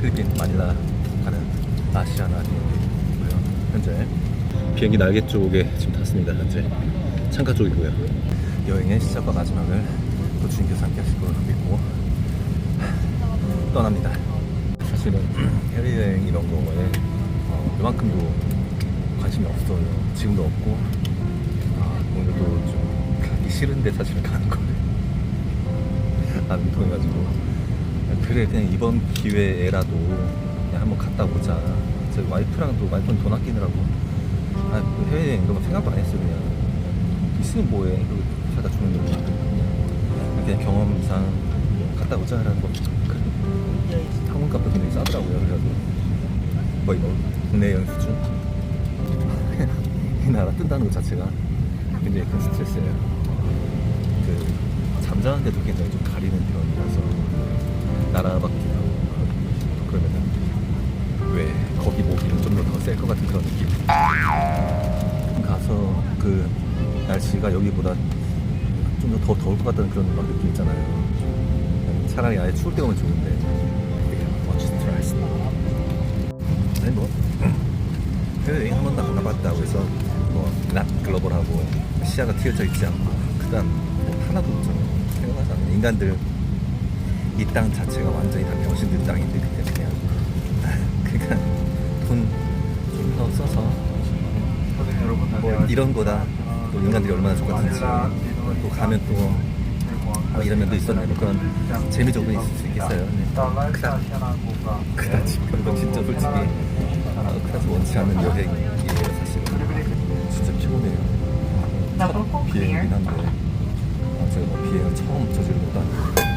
필리핀 마닐라 가는 아시아나 비행기고요. 현재 비행기 날개 쪽에 지금 탔습니다. 현재 창가 쪽이고요. 여행의 시작과 마지막을 또 주인께서 함께 걸로 믿고 떠납니다. 사실은 해외 여행 이런 거에 어, 이만큼도 관심이 없어요. 지금도 없고 아, 오늘도 좀 가기 싫은데 사실 가는 거예요. 안 통해가지고 그래 그냥 이번 기회에라도 그냥 한번 갔다 오자. 제 와이프랑도 와이프는 돈 아끼느라고. 아, 그 해외여행 이런 거 생각도 안 했어요 그냥. 있으면 뭐해 그리고 살다 죽는 거니까 그냥 경험상 갔다 오자라는 거. 그래. 항공값도 굉장히 싸더라고요 그래가지고. 거의 뭐 국내 여행 수준. 이 나라 뜬다는 것 자체가 굉장히 큰 스트레스예요. 그 잠자는데도 굉장히 좀 가리는 편이라서 바뀌고 그러면은 왜 거기 모기는 좀더더셀 것 같은 그런 느낌? 가서 그 날씨가 여기보다 좀더더 더울 것 같다는 그런 막 느낌 있잖아요. 차라리 아예 추울 때 오면 좋은데. 아니 뭐. 해외여행 한 번도 안 가봤다고 해서 뭐낫 글로벌하고 시야가 튀어져 있지 않고 그다음 뭐 하나도 좀 생각하지 않는 인간들 이 땅 자체가 완전히 다 병신들 땅인데 그냥. 그냥. 그러니까 돈좀 더 써서. 뭐 이런 거다. 또 인간들이 얼마나 똑같은지. 또 가면 또 아, 이런 면도 있었네 뭐 그런 재미적으로 있을 수 있겠어요. 그다. 그다지 별거 진짜 솔직히 아, 그다지 원치 않는 여행이에요 사실은. 진짜 피곤해요. 첫 비행이긴 한데. 아, 제가 뭐 비행을 처음 저지른 것도 아니고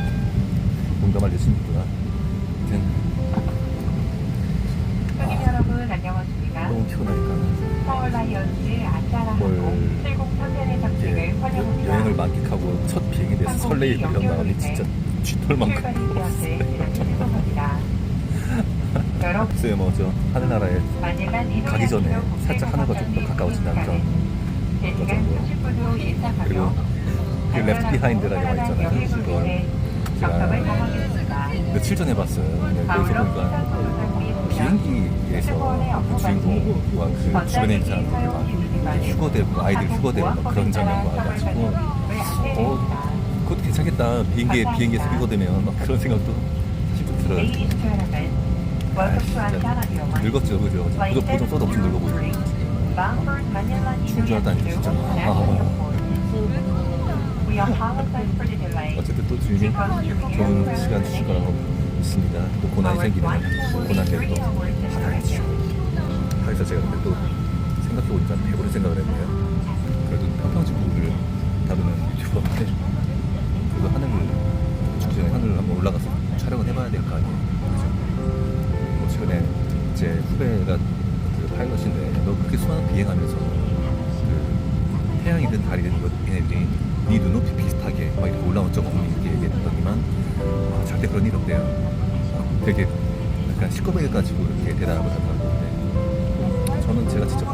공감할 여신이 있구나 아무튼 손님 여러분 안녕하십니까? 너무 피곤하니까. 서울 라이언즈 뭘 항공 70편의 이제 정책을 여- 환영합니다. 여행을 만끽하고 첫 비행에 대해서 이런 마음이 진짜 쥐털 만큼 출발이 없어요 글쎄요 뭐저 하늘나라에 가기 전에 살짝 하늘과 좀 더 가까워진다는 그런 대지간 90도로. 예상하며 그리고 그 레프트 비하인드라는 영화 있잖아요. 그거 제가 적합을 당하겠습니다. 며칠 전에 봤어요. 근데 거기서 보니까 비행기에서 그 주인공과 그 주변에 있는 사람들이 막 휴거되고 아이들 휴거되고 막 그런 장면 봐가지고 어 그것도 괜찮겠다. 비행기에 비행기에서 휴거되면 막 그런 생각도 사실 좀 들어요. 아 진짜 늙었죠 그죠? 보정 보정 써도 엄청 늙어 보이고 추운 줄 알았다니 진짜. 아, 어쨌든 또 주인이 좋은 시간 주실 거라고 믿습니다. 또 고난이 생기면 고난대로 또 받아야죠. 하여서 제가 근데 또 생각해보니까 배부른 생각을 했네요. 그래도 평평지구를 다루는 유튜버인데 그래도 하늘을 중심에 하늘을 한번 올라가서 촬영을 해봐야 될 거 아니에요. 그죠? 뭐 최근에 제 후배가 그 파일럿인데 너 그렇게 수많은 비행하면서 그 태양이든 달이든 얘네들이 네 눈높이 비슷하게 막 이렇게 올라온 적 없니 이렇게 얘기했더니만 아, 절대 그런 일 없대요. 되게 약간 시커멓게 가지고 이렇게 대답을 하더라고요. 근데 저는 제가 직접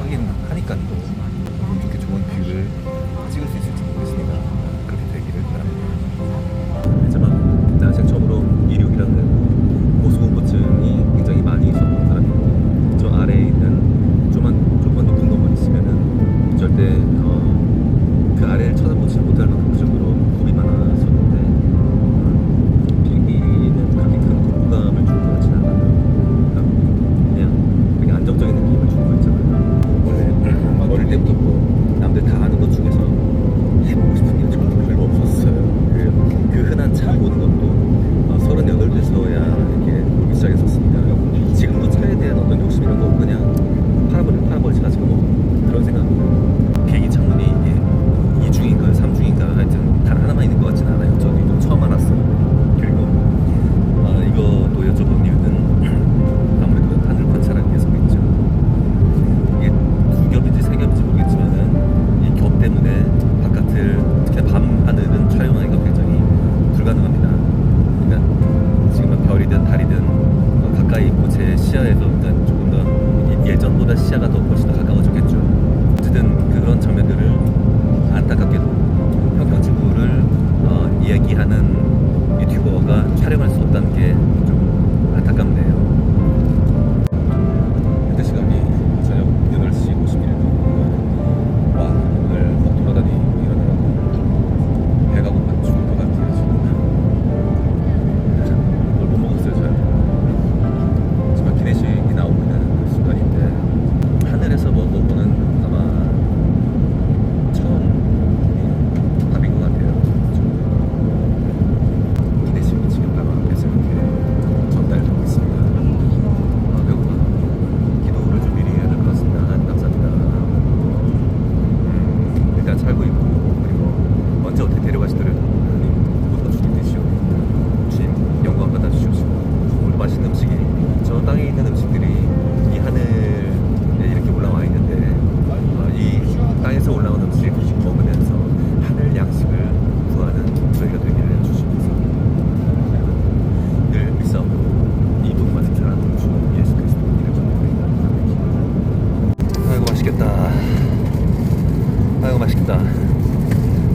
아유 맛있겠다.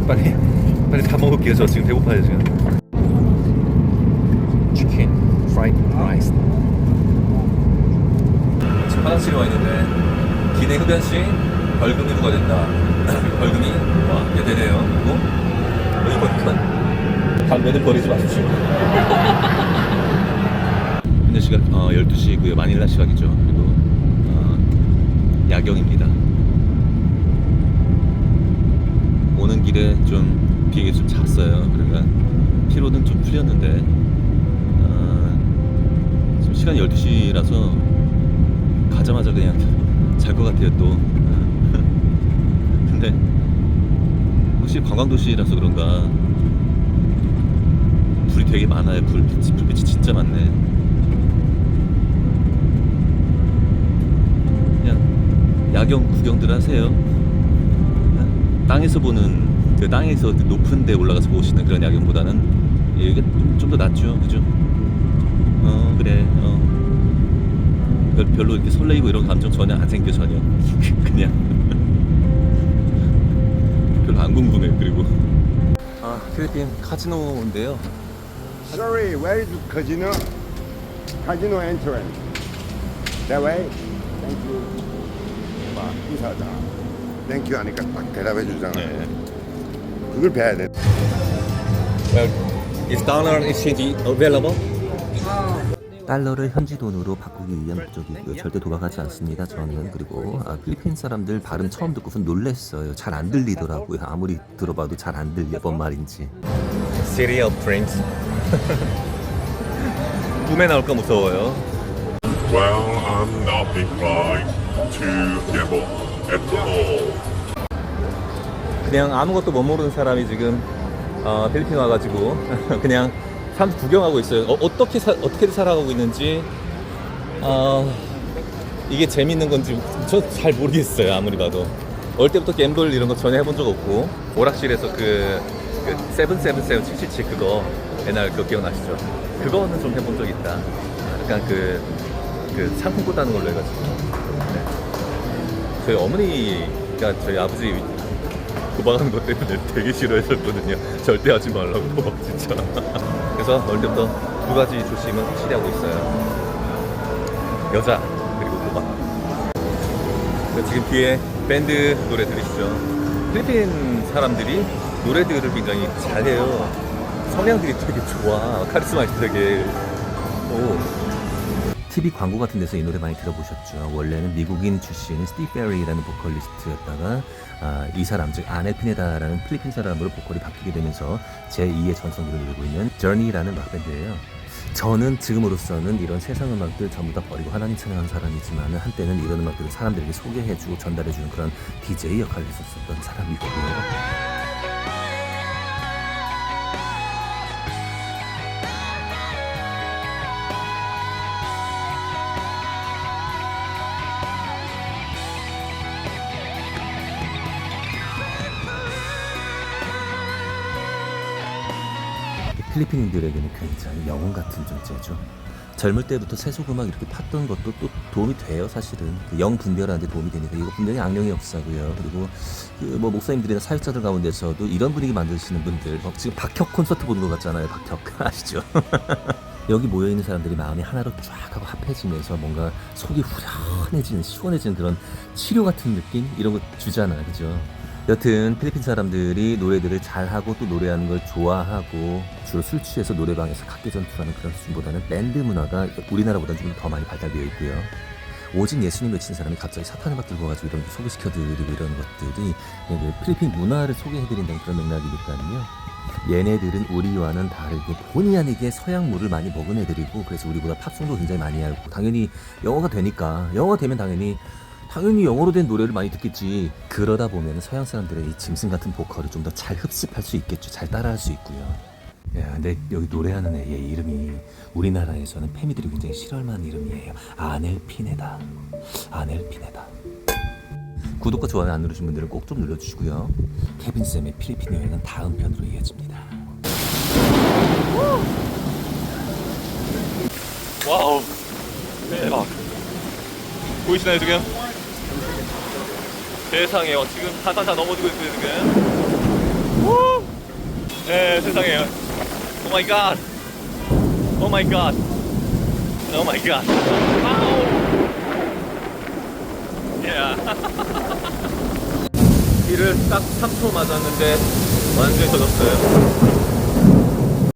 빨리 빨리 다 먹을게요. 저 지금 배고파요 지금. 치킨 프라이드 라이스 지금 화장실에 와 있는데 기내 흡연시 벌금이 부과된다. 벌금이 와 예대래요. 그리고 여기 보니까 담배는 버리지 마십시오. 현재 시각 어, 12시고요 마닐라 시각이죠. 그리고 어, 야경입니다. 길에 좀 비행기 좀 잤어요. 그러니까 피로는 좀 풀렸는데 어, 지금 시간이 12시라서 가자마자 그냥 잘 것 같아요 또. 근데 확실히 관광도시라서 그런가 불이 되게 많아요. 불빛이, 불빛이 진짜 많네. 야경 구경들 하세요. 땅에서 보는 그 땅에서 그 높은 데 올라가서 보시는 그런 야경보다는 이게 좀 더 낫죠, 그죠? 어 그래, 어 별- 별로 이렇게 설레이고 이런 감정 전혀 안 생겨 전혀 그냥 별로 안 궁금해 그리고 아 필리핀 카지노인데요. Sorry, where is casino? Casino entrance. That way? Thank you. 봐, 인사하자. Thank you 하니까 딱 대답해 주잖아. 네. 그걸 배야 돼. Well, is dollar exchange available? 달러를 현지 돈으로 바꾸기 위한 목적이고요. 절대 도박하지 않습니다. 저는 그리고 아, 필리핀 사람들 발음 처음 듣고선 놀랬어요. 잘 안 들리더라고요. 아무리 들어봐도 잘 안 들려. 뭔 말인지. City of Dreams. 꿈에 나올까 무서워요. Well, I'm not inclined to gamble at all. 그냥 아무것도 못 모르는 사람이 지금 어, 필리핀 와가지고 그냥 사람 구경하고 있어요. 어, 떻게 사, 어떻게 살아가고 있는지 어, 이게 재밌는 건지 저 잘 모르겠어요. 아무리 봐도 어릴 때부터 갬블 이런 거 전혀 해본 적 없고 오락실에서 그, 그 세븐세븐세븐 칠칠칠 그거 옛날 그거 기억나시죠? 그거는 좀 해본 적 있다. 약간 그, 그 상품권 따는 걸로 해가지고 네. 저희 어머니가 저희 아버지 도박하는 것 때문에 되게 싫어했었거든요. 절대 하지 말라고 진짜. 그래서 어릴 때부터 두 가지 조심은 확실히 하고 있어요. 여자 그리고 도박. 그리고 지금 뒤에 밴드 노래 들으시죠? 필리핀 사람들이 노래들을 굉장히 잘해요. 성향들이 되게 좋아. 카리스마 있고 되게. 오. TV 광고 같은 데서 이 노래 많이 들어보셨죠. 원래는 미국인 출신 스티브 페리라는 보컬리스트였다가 아, 이 사람 즉 아넬 피네다라는 필리핀 사람으로 보컬이 바뀌게 되면서 제2의 전성기를 누리고 있는 저니라는 락 밴드예요. 저는 지금으로서는 이런 세상 음악들 전부 다 버리고 하나님 찬양하는 사람이지만 한때는 이런 음악들을 사람들에게 소개해주고 전달해주는 그런 DJ 역할을 했었던 사람이고요. 필리핀인들에게는 굉장히 영웅 같은 존재죠. 젊을 때부터 세속 음악 이렇게 팠던 것도 또 도움이 돼요, 사실은. 그 영 분별하는데 도움이 되니까. 이거 분명히 악령의 역사고요. 그리고 그 뭐 목사님들이나 사역자들 가운데서도 이런 분위기 만드시는 분들. 막 지금 박혁 콘서트 보는 것 같잖아요, 박혁. 아시죠? 여기 모여있는 사람들이 마음이 하나로 쫙 하고 합해지면서 뭔가 속이 후련해지는, 시원해지는 그런 치료 같은 느낌? 이런 거 주잖아요, 그죠? 여튼 필리핀 사람들이 노래들을 잘하고 또 노래하는 걸 좋아하고 주로 술 취해서 노래방에서 각계전투하는 그런 수준보다는 밴드 문화가 우리나라보다는 좀더 많이 발달되어 있고요. 오직 예수님 외치는 사람이 갑자기 사탄 음악 들고 와가지고 이런 거 소개시켜드리고 이런 것들이 그 필리핀 문화를 소개해드린다는 그런 맥락이니까요. 얘네들은 우리와는 다르게 본의 아니게 서양물을 많이 먹은 애들이고 그래서 우리보다 팝송도 굉장히 많이 알고 당연히 영어가 되니까 영어가 되면 당연히 당연히 영어로 된 노래를 많이 듣겠지. 그러다 보면 서양 사람들의 이 짐승 같은 보컬을 좀 더 잘 흡습할 수 있겠죠. 잘 따라할 수 있고요. 야, 근데 여기 노래하는 애의 이름이 우리나라에서는 페미들이 굉장히 싫어할 만한 이름이에요. 아넬 피네다. 아넬 피네다. 구독과 좋아요 안 누르신 분들은 꼭 좀 눌러주시고요. 케빈 쌤의 필리핀 여행은 다음 편으로 이어집니다. 와우 대박 보이시나요 지금? 세상에요 지금 다 넘어지고 있어요 지금 우! 네, 세상에. 오 마이 갓. 오 마이 갓. 오 마이 갓. 야. 비를 딱 3초 맞았는데 완전히 터졌어요.